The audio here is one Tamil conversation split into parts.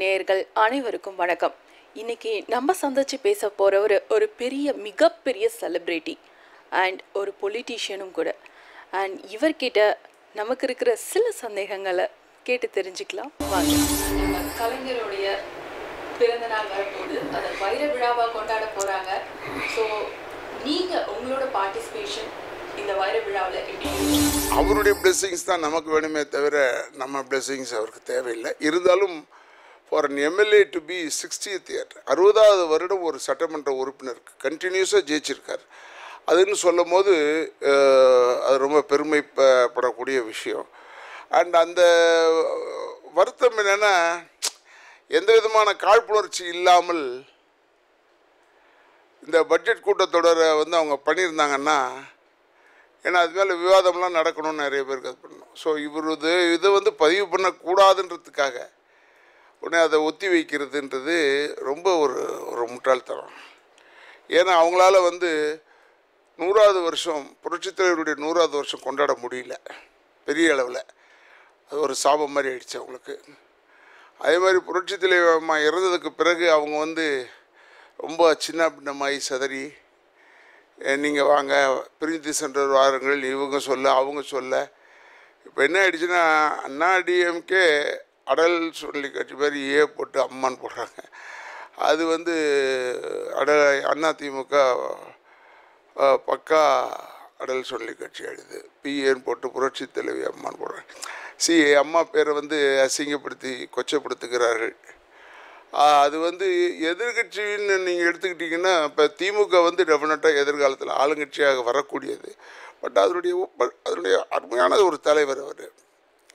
நேயர்கள் அனைவருக்கும் வணக்கம். இன்னைக்கு நம்ம சந்திச்சு பேச போகிறவர் ஒரு பெரிய மிகப்பெரிய செலிப்ரிட்டி அண்ட் ஒரு பொலிட்டீஷியனும் கூட. அண்ட் இவர்கிட்ட நமக்கு இருக்கிற சில சந்தேகங்களை கேட்டு தெரிஞ்சுக்கலாம். வாங்க. கலைஞருடைய பிறந்த நாள் வரப்போகுது. அதை வைர விழாவாக கொண்டாட போகிறாங்க ஸோ நீங்கள் உங்களோட பார்ட்டிசிபேஷன் இந்த வைர விழாவில் எப்படி அவருடைய பிளெஸ்ஸிங்ஸ் தான் நமக்கு வேணுமே தவிர நம்ம பிளெஸ்ஸிங்ஸ் அவருக்கு தேவையில்லை. இருந்தாலும் for an MLA to be sixtieth year அறுபதாவது வருடம் ஒரு சட்டமன்ற உறுப்பினருக்கு கண்டினியூஸாக ஜெயிச்சிருக்கார். அதுன்னு சொல்லும் போது அது ரொம்ப பெருமைப்படக்கூடிய விஷயம். அண்ட் அந்த வருத்தம் என்னென்னா எந்த விதமான காழ்ப்புணர்ச்சி இல்லாமல் இந்த பட்ஜெட் கூட்டத்தொடரை வந்து அவங்க பண்ணியிருந்தாங்கன்னா ஏன்னா அது மேலே விவாதம்லாம் நடக்கணும்னு நிறைய பேருக்கு அது பண்ணணும். ஸோ இவர் இது இதை வந்து பதிவு பண்ணக்கூடாதுன்றதுக்காக உடனே அதை ஒத்தி வைக்கிறதுன்றது ரொம்ப ஒரு ஒரு முட்டாள்தனம். ஏன்னா அவங்களால வந்து நூறாவது வருஷம் புரட்சித் தலைவருடைய நூறாவது வருஷம் கொண்டாட முடியல பெரிய அளவில். அது ஒரு சாபம் மாதிரி ஆயிடுச்சு அவங்களுக்கு. அதே மாதிரி புரட்சித் தலைவர் இறந்ததுக்கு பிறகு அவங்க வந்து ரொம்ப சின்ன பின்னமாகி சதறி நீங்கள் வாங்க பிரிந்து சென்ற வாருங்கள் இவங்க சொல்ல அவங்க சொல்ல. இப்போ என்ன ஆயிடுச்சுன்னா அண்ணா டிஎம்கே அடல் சொல்லி கட்சி பேர் ஏ போட்டு அம்மான்னு போடுறாங்க. அது வந்து அட அண்ணா திமுக பக்கா அடல் சொல்லி கட்சி ஆயிடுது. பிஏன்னு போட்டு புரட்சி தலைவி அம்மான்னு போடுறாங்க. சி அம்மா பேரை வந்து அசிங்கப்படுத்தி கொச்சப்படுத்துகிறார்கள். அது வந்து எதிர்கட்சின்னு நீங்கள் எடுத்துக்கிட்டிங்கன்னா இப்போ திமுக வந்து டெஃபினட்டாக எதிர்காலத்தில் ஆளுங்கட்சியாக வரக்கூடியது. பட் அதனுடைய அதனுடைய அருமையான ஒரு தலைவர் அவர்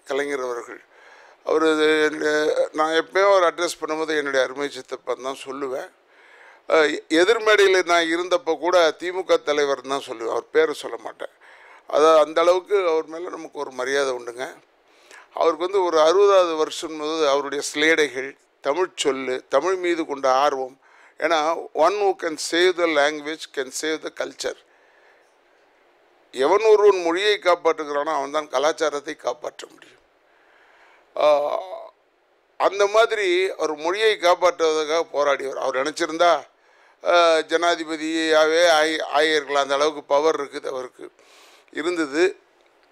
கலைஞர் அவர்கள். அவர் நான் எப்பயும் அவர் அட்ரஸ் பண்ணும்போது என்னுடைய அருமை சித்தப்பன் தான் சொல்லுவேன். எதிர்மேடையில் நான் இருந்தப்போ கூட திமுக தலைவர் தான் சொல்லுவேன். அவர் பேரை சொல்ல மாட்டேன். அதான் அந்த அளவுக்கு அவர் மேலே நமக்கு ஒரு மரியாதை உண்டுங்க. அவருக்கு வந்து ஒரு அறுபதாவது வருஷம் போது அவருடைய ஸ்லேடைகள் தமிழ் சொல்லு தமிழ் மீது கொண்ட ஆர்வம். ஏன்னா one who can save the language can save the culture எவன் ஒருவன் மொழியை காப்பாற்றுகிறானோ அவன் தான் கலாச்சாரத்தை காப்பாற்ற முடியும். அந்த மாதிரி அவர் மொழியை காப்பாற்றுவதற்காக போராடியவர். அவர் நினச்சிருந்தா ஜனாதிபதியாகவே ஆகி ஆகியிருக்கலாம். அந்த அளவுக்கு பவர் இருக்குது அவருக்கு. இருந்தது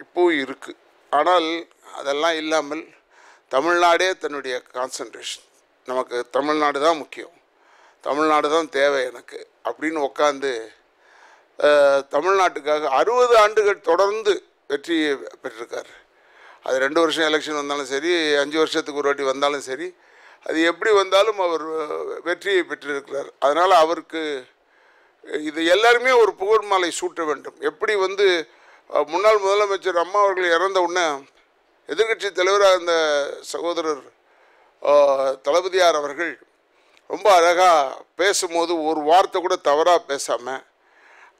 இப்போவும் இருக்குது ஆனால் அதெல்லாம் இல்லாமல் தமிழ்நாடே தன்னுடைய கான்சன்ட்ரேஷன் நமக்கு தமிழ்நாடு தான் முக்கியம். தமிழ்நாடு தான் தேவை எனக்கு. அப்படின்னு உட்காந்து தமிழ்நாட்டுக்காக அறுபது ஆண்டுகள் தொடர்ந்து வெற்றியை பெற்றிருக்கார். அது ரெண்டு வருஷம் எலெக்ஷன் வந்தாலும் சரி அஞ்சு வருஷத்துக்கு ஒரு வாட்டி வந்தாலும் சரி அது எப்படி வந்தாலும் அவர் வெற்றியை பெற்றிருக்கிறார். அதனால் அவருக்கு இது எல்லாருமே ஒரு புகழ் மாலை சூட்ட வேண்டும். எப்படி வந்து முன்னாள் முதலமைச்சர் அம்மா அவர்கள் இறந்த உடனே எதிர்க்கட்சி தலைவராக இருந்த சகோதரர் தளபதியார் அவர்கள் ரொம்ப அழகாக பேசும்போது ஒரு வார்த்தை கூட தவறாக பேசாமல்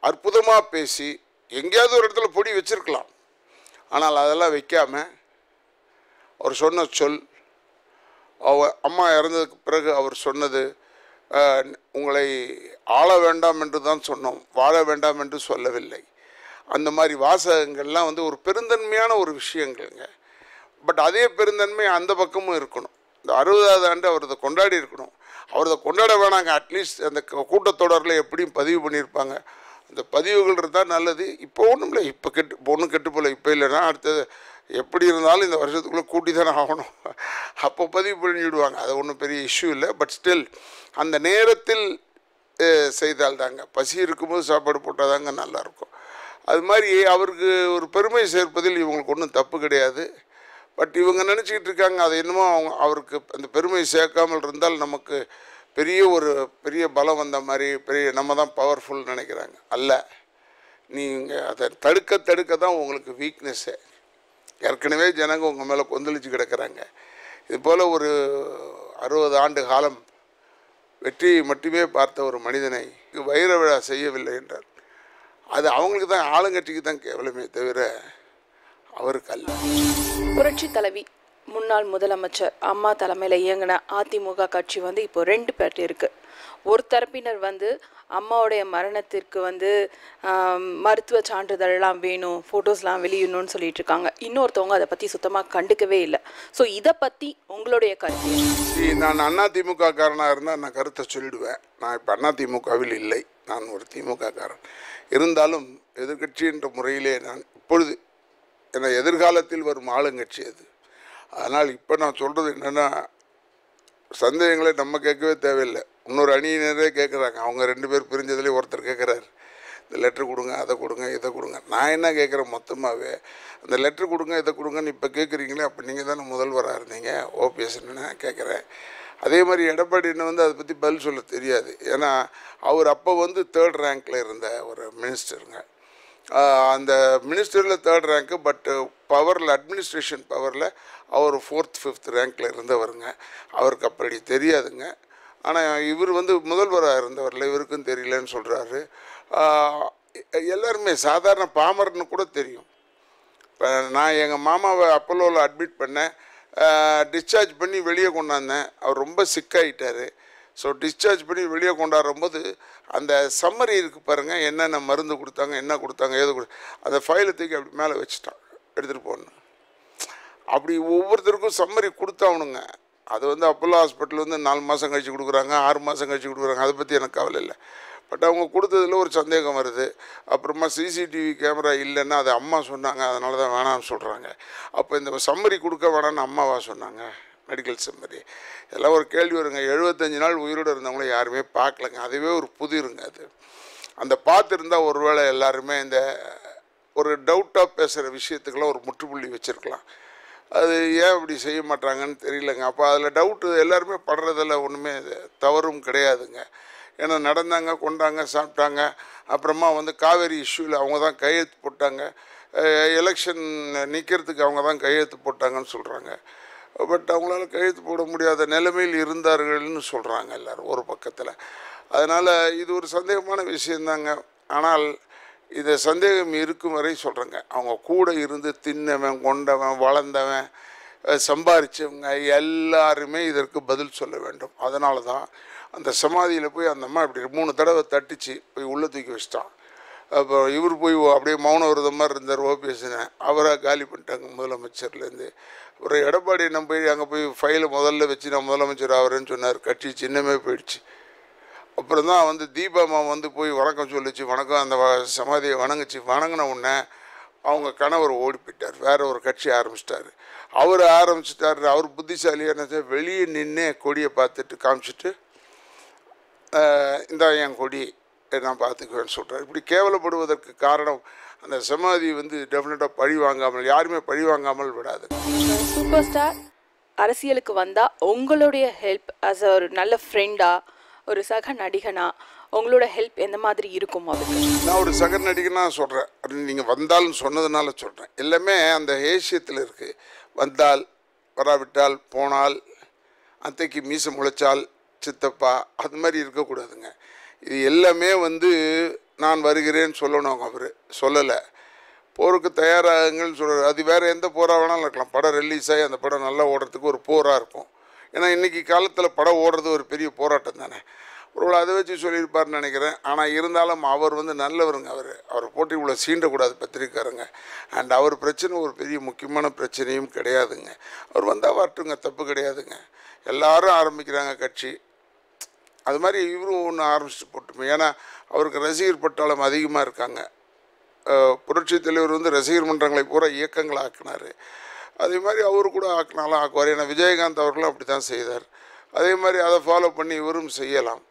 அற்புதமாக பேசி எங்கேயாவது ஒரு இடத்துல பொடி வச்சுருக்கலாம். ஆனால் அதெல்லாம் வைக்காமல் அவர் சொன்ன சொல் அவ அம்மா இறந்ததுக்கு பிறகு அவர் சொன்னது உங்களை ஆள வேண்டாம் என்று தான் சொன்னோம் வாழ வேண்டாம் என்று சொல்லவில்லை. அந்த மாதிரி வாசகங்கள்லாம் வந்து ஒரு பெருந்தன்மையான ஒரு விஷயங்கள்ங்க. பட் அதே பெருந்தன்மை அந்த பக்கமும் இருக்கணும். இந்த அறுபதாவது ஆண்டு அவரது கொண்டாடி இருக்கணும். அவர் கொண்டாட வேணாங்க அட்லீஸ்ட் அந்த கூட்டத்தொடரில் எப்படியும் பதிவு பண்ணியிருப்பாங்க. அந்த பதிவுகள் இருந்தால் நல்லது. இப்போ ஒன்றும் இல்லை. இப்போ கெட்டு இப்போ ஒன்றும் கெட்டு போகல இப்போ இல்லைன்னா அடுத்தது எப்படி இருந்தாலும் இந்த வருஷத்துக்குள்ளே கூட்டி தானே ஆகணும். அப்போ பதிவு பண்ணிவிடுவாங்க அது ஒன்றும் பெரிய இஷ்யூ இல்லை. பட் ஸ்டில் அந்த நேரத்தில் செய்தால் தாங்க. பசி இருக்கும்போது சாப்பாடு போட்டால் தாங்க நல்லாயிருக்கும். அது மாதிரி அவருக்கு ஒரு பெருமை சேர்ப்பதில் இவங்களுக்கு ஒன்றும் தப்பு கிடையாது. பட் இவங்க நினச்சிக்கிட்டு இருக்காங்க. அது என்னமோ அவங்க அவருக்கு அந்த பெருமை சேர்க்காமல் இருந்தால் நமக்கு பெரிய ஒரு பெரிய பலம் வந்த மாதிரி பெரிய நம்ம தான் பவர்ஃபுல் நினைக்கிறாங்க. அல்ல நீங்கள் அதை தடுக்க தடுக்க தான் உங்களுக்கு வீக்னஸ்ஸே ஏற்கனவே ஜனங்க உங்கள் மேலே கொந்தளிச்சு கிடக்கிறாங்க. இது போல் ஒரு அறுபது ஆண்டு காலம் வெற்றியை மட்டுமே பார்த்த ஒரு மனிதனை வைர விழா செய்யவில்லை என்றார். அது அவங்களுக்கு தான் ஆளுங்கட்சிக்கு தான் கேவலமே தவிர அவருக்கு அல்ல. புரட்சி தலைவி முன்னாள் முதலமைச்சர் அம்மா தலைமையில் இயங்கின அதிமுக கட்சி வந்து இப்போ ரெண்டு பேர் இருக்குது ஒரு தரப்பினர் வந்து அம்மாவுடைய மரணத்திற்கு வந்து மருத்துவ சான்றிதழ்லாம் வேணும் ஃபோட்டோஸ்லாம் வெளியிடணும்னு சொல்லிட்டு இருக்காங்க. இன்னொருத்தவங்க அதை பற்றி சுத்தமாக கண்டுக்கவே இல்லை. ஸோ இதை பற்றி உங்களுடைய கருத்து நான் அண்ணா திமுக காரனாக இருந்தால் நான் கருத்தை சொல்லிடுவேன். நான் இப்போ அண்ணா திமுகவில் இல்லை. நான் ஒரு திமுக காரன். இருந்தாலும் எதிர்க்கட்சி என்ற முறையிலே நான் இப்பொழுது என எதிர்காலத்தில் வரும் ஆளுங்கட்சி அது. அதனால் இப்போ நான் சொல்கிறது என்னென்னா சந்தேகங்களை நம்ம கேட்கவே தேவையில்லை. இன்னொரு அணியினரே கேட்குறாங்க. அவங்க ரெண்டு பேர் பிரிஞ்சதுலேயே ஒருத்தர் கேட்குறாரு. இந்த லெட்ரு கொடுங்க அதை கொடுங்க இதை கொடுங்க. நான் என்ன கேட்குறேன் மொத்தமாகவே அந்த லெட்ரு கொடுங்க இதை கொடுங்கன்னு இப்போ கேட்குறீங்களே அப்போ நீங்கள் தானே முதல்வராக இருந்தீங்க. ஓபிஎஸ்ன்னு நான் கேட்குறேன். அதே மாதிரி எடப்பாடின்னு வந்து அதை பற்றி பதில் சொல்ல தெரியாது. ஏன்னா அவர் அப்போ வந்து தேர்ட் ரேங்க்கில் இருந்த ஒரு மினிஸ்டருங்க அந்த மினிஸ்டரில் தேர்ட் ரேங்க்கு பட்டு பவரில் அட்மினிஸ்ட்ரேஷன் பவரில் அவர் ஃபோர்த் ஃபிஃப்த் ரேங்க்கில் இருந்தவருங்க. அவருக்கு அப்படி தெரியாதுங்க. ஆனால் இவர் வந்து முதல்வராக இருந்தவரில் இவருக்கும் தெரியலன்னு சொல்கிறாரு எல்லாருமே சாதாரண பாமர்னு கூட தெரியும். இப்போ நான் எங்கள் மாமாவை அப்போலோவில் அட்மிட் பண்ணேன். டிஸ்சார்ஜ் பண்ணி வெளியே கொண்டாந்தேன். அவர் ரொம்ப சிக்காயிட்டார் ஸோ டிஸ்சார்ஜ் பண்ணி வெளியே கொண்டாடும்போது அந்த சம்மரி இருக்குது பாருங்கள் என்னென்ன மருந்து கொடுத்தாங்க என்ன கொடுத்தாங்க ஏது கொடு அந்த ஃபைலை தூக்கி அப்படி மேலே வச்சுட்டான். எடுத்துகிட்டு போகணும். அப்படி ஒவ்வொருத்தருக்கும் சம்மரி கொடுத்தாகணுங்க அது வந்து அப்போலோ ஹாஸ்பிட்டல் வந்து நாலு மாதம் கழித்து கொடுக்குறாங்க ஆறு மாதம் கழித்து கொடுக்குறாங்க. அதை பற்றி எனக்கு கவலை இல்லை. பட் அவங்க கொடுத்ததுல ஒரு சந்தேகம் வருது. அப்புறமா சிசிடிவி கேமரா இல்லைன்னா அது அம்மா சொன்னாங்க அதனால தான் வேணாம்னு சொல்கிறாங்க அப்போ இந்த சம்மரி கொடுக்க வேணாம்னு அம்மாவா சொன்னாங்க? மெடிக்கல் செம்மறி இதெல்லாம் ஒரு கேள்வி வருங்க. எழுபத்தஞ்சு நாள் உயிரோடு இருந்தவங்கள யாருமே பார்க்கலங்க. அதுவே ஒரு புதிருங்க அது. அந்த பார்த்துருந்தா ஒருவேளை எல்லாருமே இந்த ஒரு டவுட்டாக பேசுகிற விஷயத்துக்கெல்லாம் ஒரு முற்றுப்புள்ளி வச்சுருக்கலாம். அது ஏன் இப்படி செய்ய மாட்டாங்கன்னு தெரியலங்க. அப்போ அதில் டவுட்டு எல்லாருமே படுறதில் ஒன்றுமே தவறும் கிடையாதுங்க. ஏன்னா நடந்தாங்க கொண்டாங்க சாப்பிட்டாங்க. அப்புறமா வந்து காவேரி இஷ்யூவில் அவங்க தான் கையெழுத்து போட்டாங்க. எலெக்ஷன் நிற்கிறதுக்கு அவங்க தான் கையெழுத்து போட்டாங்கன்னு சொல்கிறாங்க பட் அவங்களால கையெழுத்து போட முடியாத நிலைமையில் இருந்தார்கள்னு சொல்கிறாங்க எல்லோரும் ஒரு பக்கத்தில். அதனால் இது ஒரு சந்தேகமான விஷயந்தாங்க. ஆனால் இந்த சந்தேகம் இருக்கும் வரை சொல்கிறேங்க அவங்க கூட இருந்து தின்னவன் கொண்டவன் வளர்ந்தவன் சம்பாரித்தவங்க சம்பாரிச்சவங்க எல்லாருமே இதற்கு பதில் சொல்ல வேண்டும். அதனால தான் அந்த சமாதியில் போய் அந்த அம்மா இப்படி மூணு தடவை தட்டிச்சு போய் உள்ளே தூக்கி வச்சிட்டான். அப்போ இவர் போய் அப்படியே மௌன விரதம் மாதிரி இருந்தார் ஓபிஎஸ்னு அவராக காலி பண்ணிட்டாங்க முதலமைச்சர்லேருந்து. ஒரு எடப்பாடி நம்ம போய் அங்கே போய் ஃபைலை முதல்ல வச்சு நான் முதலமைச்சர் ஆகிறேன்னு சொன்னார். கட்சி சின்னமே போயிடுச்சு. அப்புறம் தான் வந்து தீபாமா வந்து போய் வணக்கம் சொல்லிச்சு. வணக்கம் அந்த வ- சமாதியை வணங்குச்சு. வணங்கின உடனே அவங்க கணவர் ஓடி போயிட்டார். வேற ஒரு கட்சி ஆரம்பிச்சிட்டாரு. அவர் ஆரம்பிச்சிட்டார். அவர் புத்திசாலி என்ன வெளியே நின்று கொடியை பார்த்துட்டு காமிச்சிட்டு இந்த என் கொடி நான் பார்த்துக்குவேன்னு சொல்கிறார் இப்படி கேவலப்படுவதற்கு காரணம் அந்த சமாதி வந்து டெஃபினட்டாக பழி வாங்காமல் யாருமே பழி வாங்காமல் விடாது. சூப்பர் ஸ்டார் அரசியலுக்கு வந்தால் உங்களுடைய ஹெல்ப் ஆஸ் ஒரு நல்ல ஃப்ரெண்டா ஒரு சக நடிகனா உங்களோட ஹெல்ப் எந்த மாதிரி இருக்கும் அவருக்கு நான் ஒரு சக நடிகனா சொல்கிறேன் அப்படின்னு நீங்கள் வந்தால்னு சொன்னதுனால சொல்கிறேன் எல்லாமே அந்த ஏசியத்தில் இருக்குது வந்தால் வராவிட்டால் போனால் அத்தைக்கு மீசை முளைச்சால் சித்தப்பா அது மாதிரி இருக்கக்கூடாதுங்க. இது எல்லாமே வந்து நான் வருகிறேன்னு சொல்லணும் அவர். சொல்லலை. போருக்கு தயாராகுங்கள்னு சொல்கிறார் அது வேறு எந்த போராக வேணாலும் இருக்கலாம். படம் ரிலீஸ் ஆகி அந்த படம் நல்லா ஓடுறதுக்கு ஒரு போராக இருக்கும். ஏன்னா இன்றைக்கி காலத்தில் படம் ஓடுறது ஒரு பெரிய போராட்டம் தானே. ஒருவேளை அதை வச்சு சொல்லியிருப்பார்னு நினைக்கிறேன். ஆனால் இருந்தாலும் அவர் வந்து நல்லவருங்க அவர். அவர் போட்டி இவ்வளோ சீண்டக்கூடாது பத்திரிக்காரங்க அண்ட் அவர் பிரச்சனை ஒரு பெரிய முக்கியமான பிரச்சனையும் கிடையாதுங்க. அவர் வந்தால் வரட்டுங்க தப்பு கிடையாதுங்க. எல்லாரும் ஆரம்பிக்கிறாங்க கட்சி. அது மாதிரி இவரும் ஒன்று ஆரம்பிச்சுட்டு போட்டுமே. ஏன்னா அவருக்கு ரசிகர் பட்டாளம் அதிகமாக இருக்காங்க. புரட்சி தலைவர் வந்து ரசிகர் மன்றங்களை பூரா இயக்கங்களை ஆக்கினார். அதே மாதிரி அவர் கூட ஆக்கினாலும் ஆக்குவார். ஏன்னா விஜயகாந்த் அவர்களும் அப்படி தான் செய்தார். அதே மாதிரி அதை ஃபாலோ பண்ணி இவரும் செய்யலாம்.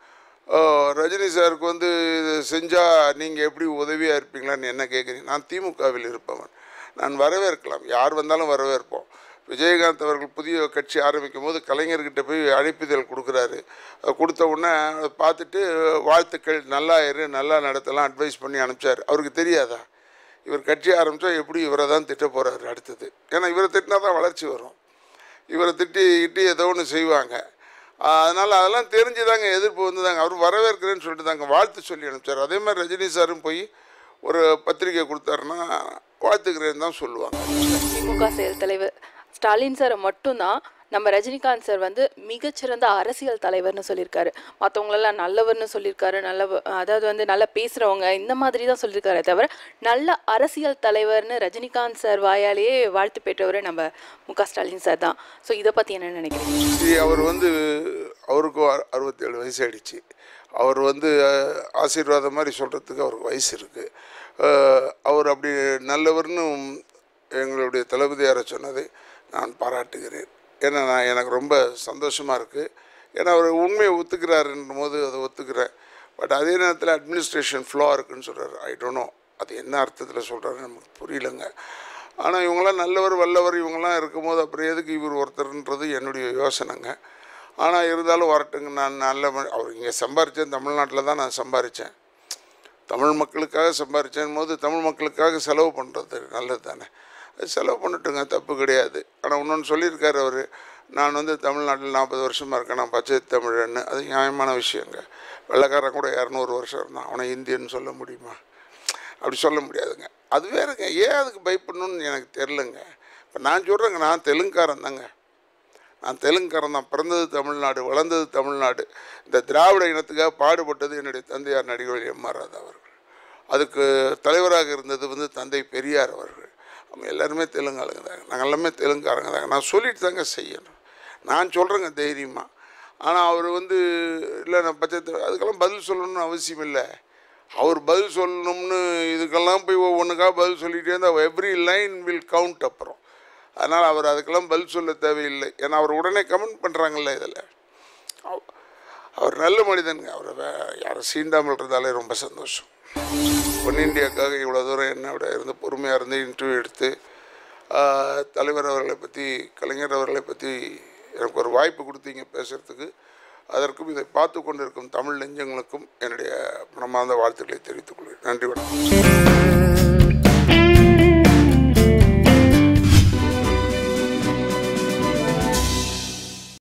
ரஜினி சாருக்கு வந்து இது செஞ்சால் நீங்கள் எப்படி உதவியாக இருப்பீங்களான்னு என்ன கேட்குறீங்க நான் திமுகவில் இருப்பவன். நான் வரவேற்கலாம். யார் வந்தாலும் வரவேற்போம். விஜயகாந்த் அவர்கள் புதிய கட்சி ஆரம்பிக்கும் போது கலைஞர்கிட்ட போய் அழைப்பிதழ் கொடுக்குறாரு. கொடுத்த உடனே அதை பார்த்துட்டு வாழ்த்துக்கள் நல்லா இரு நல்லா நடத்தலாம் அட்வைஸ் பண்ணி அனுப்பிச்சார். அவருக்கு தெரியாதா? இவர் கட்சி ஆரம்பித்தா எப்படி இவரை தான் திட்ட போகிறாரு அடுத்தது? ஏன்னா இவரை திட்டினா தான் வளர்ச்சி வரும். இவரை திட்டி திட்டி ஏதோ ஒன்று செய்வாங்க. அதனால் அதெல்லாம் தெரிஞ்சு தாங்க எதிர்ப்பு வந்து தாங்க அவர் வரவேற்கிறேன்னு சொல்லிட்டு தாங்க வாழ்த்து சொல்லி அனுப்பிச்சார். அதே மாதிரி ரஜினி சாரும் போய் ஒரு பத்திரிக்கை கொடுத்தாருன்னா வாழ்த்துக்கிறேன்னு தான் சொல்லுவாங்க. திமுக செயல் தலைவர் ஸ்டாலின் சாரை மட்டும்தான் நம்ம ரஜினிகாந்த் சார் வந்து மிகச்சிறந்த அரசியல் தலைவர்னு சொல்லியிருக்காரு. மற்றவங்களெல்லாம் நல்லவர்னு சொல்லியிருக்காரு. நல்ல அதாவது வந்து நல்லா பேசுகிறவங்க இந்த மாதிரி தான் சொல்லியிருக்காரே தவிர நல்ல அரசியல் தலைவர்னு ரஜினிகாந்த் சார் வாயாலேயே வாழ்த்து பெற்றவர் நம்ம மு க ஸ்டாலின் சார் தான். ஸோ இதை பற்றி என்ன நினைக்கிறீங்க? அவர் வந்து அவருக்கும் அறுபத்தேழு வயசு ஆயிடுச்சு அவர் வந்து ஆசீர்வாதம் மாதிரி சொல்கிறதுக்கு அவருக்கு வயசு இருக்குது அவர் அப்படி நல்லவர்னு எங்களுடைய தளபதியாரை சொன்னது. நான் பாராட்டுகிறேன். ஏன்னா நான் எனக்கு ரொம்ப சந்தோஷமாக இருக்குது ஏன்னா அவர் உண்மையை ஒத்துக்கிறாருன்ற போது அதை ஒத்துக்கிறேன். பட் அதே நேரத்தில் அட்மினிஸ்ட்ரேஷன் ஃப்ளோ இருக்குன்னு சொல்கிறார் ஐ டோன்ட் நோ அது என்ன அர்த்தத்தில் சொல்கிறாரு நமக்கு புரியலங்க. ஆனால் இவங்களாம் நல்லவர் வல்லவர் இவங்களாம் இருக்கும்போது அப்புறம் எதுக்கு இவர் ஒருத்தர்ன்றது என்னுடைய யோசனைங்க. ஆனால் இருந்தாலும் வரட்டுங்க. நான் நல்ல ம- அவர் இங்கே சம்பாரித்தேன் தமிழ்நாட்டில் தான் நான் சம்பாரித்தேன் தமிழ் மக்களுக்காக சம்பாரித்தேன் போது தமிழ் மக்களுக்காக செலவு பண்ணுறது நல்லது தானே செலவு பண்ணட்டுங்க தப்பு கிடையாது. ஆனால் இன்னொன்று சொல்லியிருக்காரு அவர் நான் வந்து தமிழ்நாட்டில் நாற்பது வருஷமாக இருக்கேன் நான் பச்சை தமிழன்னு. அது நியாயமான விஷயங்க. வெள்ளைக்காரன் கூட இரநூறு வருஷம் இருந்தான் அவனை இந்தியன்னு சொல்ல முடியுமா? அப்படி சொல்ல முடியாதுங்க. அது வேறுங்க ஏன் அதுக்கு பயப்படணும்னு எனக்கு தெரிலங்க இப்போ நான் சொல்கிறேங்க நான் தெலுங்குக்காரன் தாங்க. நான் தெலுங்குக்காரன் தான். பிறந்தது தமிழ்நாடு வளர்ந்தது தமிழ்நாடு. இந்த திராவிட இனத்துக்காக பாடுபட்டது என்னுடைய தந்தையார் நடிகர் எம் ஆர் ராதா அவர்கள். அதுக்கு தலைவராக இருந்தது வந்து தந்தை பெரியார் அவர்கள். அவங்க எல்லாருமே தெலுங்கு ஆளுங்க தாங்க. நாங்கள் எல்லாமே தெலுங்குக்காரங்க தாங்க. நான் சொல்லிட்டு தாங்க செய்யணும். நான் சொல்கிறேங்க தைரியமாக ஆனால் அவர் வந்து இல்லை நான் பச்சை அதுக்கெல்லாம் பதில் சொல்லணும்னு அவசியம் இல்லை. அவர் பதில் சொல்லணும்னு இதுக்கெல்லாம் போய் ஒவ்வொன்றுக்காக பதில் சொல்லிகிட்டே இருந்தால் எவ்ரி லைன் வில் கவுண்ட் அப்புறம். அதனால் அவர் அதுக்கெல்லாம் பதில் சொல்ல தேவையில்லை. ஏன்னா அவர் உடனே கமெண்ட் பண்ணுறாங்கல்ல இதில். அவர் நல்ல மனிதனுங்க. அவரை வே யாரும் சீண்டாமல் இருந்தாலே ரொம்ப சந்தோஷம். பொன் இவ்வளோ தூரம் என்னோட இருந்து பொறுமையாக இருந்து இன்டர்வியூ எடுத்து தலைவர் அவர்களை பற்றி கலைஞர் அவர்களை பற்றி எனக்கு ஒரு வாய்ப்பு கொடுத்தீங்க பேசுகிறதுக்கு அதற்கும் இதை பார்த்து கொண்டிருக்கும் தமிழ் நெஞ்சங்களுக்கும் என்னுடைய மனமார்ந்த வாழ்த்துக்களை தெரிவித்துக் கொள்கிறேன். நன்றி வணக்கம்.